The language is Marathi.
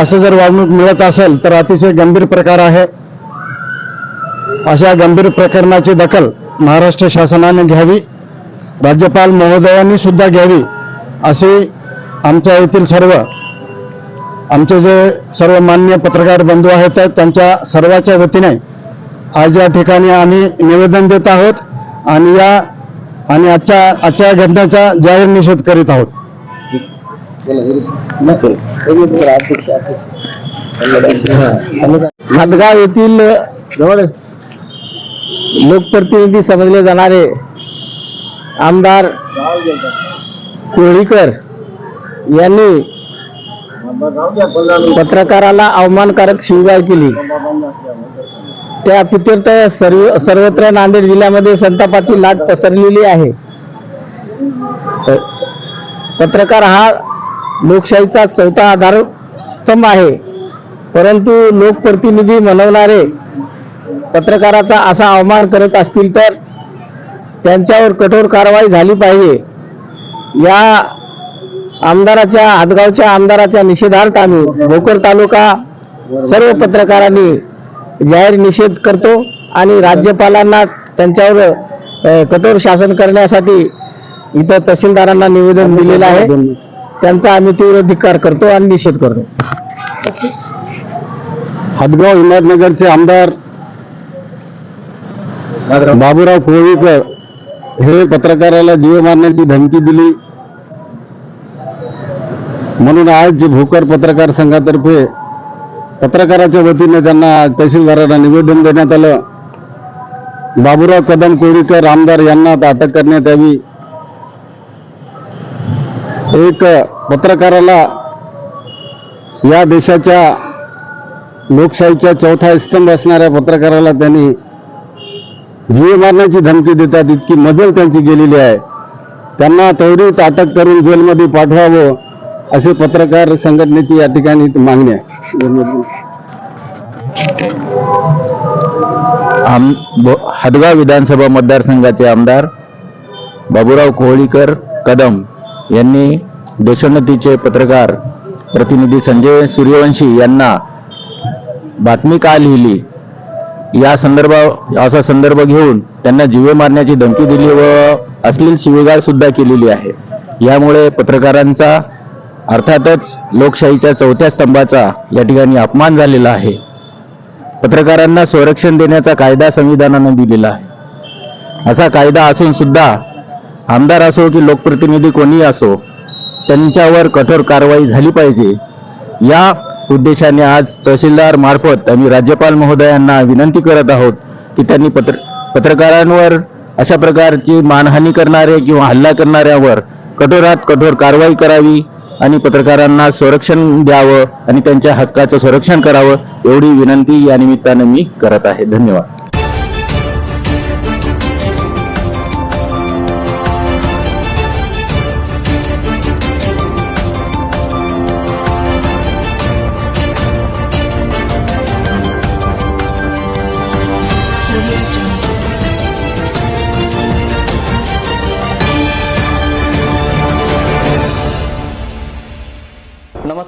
असं जर वागणूक मिळत असेल तर अतिशय गंभीर प्रकार आहे. अशा गंभीर प्रकरणाची दखल महाराष्ट्र शासनाने घ्यावी. राज्यपाल महोदयांनी सुद्धा घ्यावी असे आमच्या येथील सर्व आमचे जे सर्व मान्य पत्रकार बंधू आहेत त्यांच्या सर्वाच्या वतीने आज या ठिकाणी आम्ही निवेदन देत आहोत आणि या आणि आजच्या आजच्या घटनेचा जाहीर निषेध करीत आहोत. हदगाव येथील जवळ लोकप्रतिनिधी समजले जाणारे आमदार कोळीकर यांनी पत्रकाराला अवमानकारक शिवगाळ केली. त्या पित्यर्थ सर्व सर्वत्र नांदेड जिल्ह्यामध्ये संतापाची लाट पसरलेली आहे. पत्रकार हा लोकशाहीचा चौथा आधार स्तंभ आहे. परंतु लोकप्रतिनिधी म्हणवणारे पत्रकाराचा असा अवमान करत असतील तर त्यांच्यावर कठोर कारवाई झाली पाहिजे. या आमदाराच्या हातगावच्या आमदाराच्या निषेधार्थ आम्ही भोकर तालुका सर्व पत्रकारांनी जाहीर निषेध करतो आणि राज्यपालांना त्यांच्यावर कठोर शासन करण्यासाठी इथं तहसीलदारांना निवेदन दिलेलं आहे. त्यांचा आम्ही तीव्र धिक्कार करतो आणि निषेध करतो. हदगाव हिमायतनगरचे आमदार बाबूराव कोळीकर हे पत्रकाराला जीव मारण्याची धमकी दिली. म्हणून आज जे भोकर पत्रकार संघातर्फे पत्रकाराच्या वतीने त्यांना तहसीलदारांना निवेदन देण्यात आलं. बाबूराव कदम कोळीकर आमदार यांना आता अटक करण्यात यावी. एक पत्रकाराला या देशाच्या लोकशाहीच्या चौथा स्तंभ असणाऱ्या पत्रकाराला त्यांनी जीव मारण्याची धमकी देतात इतकी मजल त्यांची गेलेली आहे. त्यांना त्वरित अटक करून जेलमध्ये पाठवावं असे पत्रकार संघटनेची या ठिकाणी मागणी आहे. आम हदगाव विधानसभा मतदारसंघाचे आमदार बाबूराव कोहळीकर कदम यांनी देशोन्नतीचे पत्रकार प्रतिनिधी संजय सूर्यवंशी यांना बातमी का लिहिली? या संदर्भा असा संदर्भ घेऊन त्यांना जीवे मारण्याची धमकी दिली व अश्लील शिवेगाळ सुद्धा केलेली आहे. यामुळे पत्रकारांचा अर्थातच लोकशाहीच्या चौथ्या स्तंभाचा या ठिकाणी अपमान झालेला आहे. पत्रकारांना संरक्षण देण्याचा कायदा संविधानानं दिलेला आहे. असा कायदा असून सुद्धा आमदार असो की लोकप्रतिनिधी कोणी असो त्यांच्यावर कठोर कारवाई झाली पाहिजे. या उद्देशाने आज तहसीलदार मार्फत आम्ही राज्यपाल महोदयांना विनंती करत आहोत की त्यांनी पत्र पत्रकारांवर अशा प्रकारची मानहानी करणारे किंवा हल्ला करणाऱ्यावर कठोरात कठोर कारवाई करावी आणि पत्रकारांना संरक्षण द्यावं आणि त्यांच्या हक्काचं संरक्षण करावं एवढी विनंती या निमित्तानं मी करत आहे. धन्यवाद.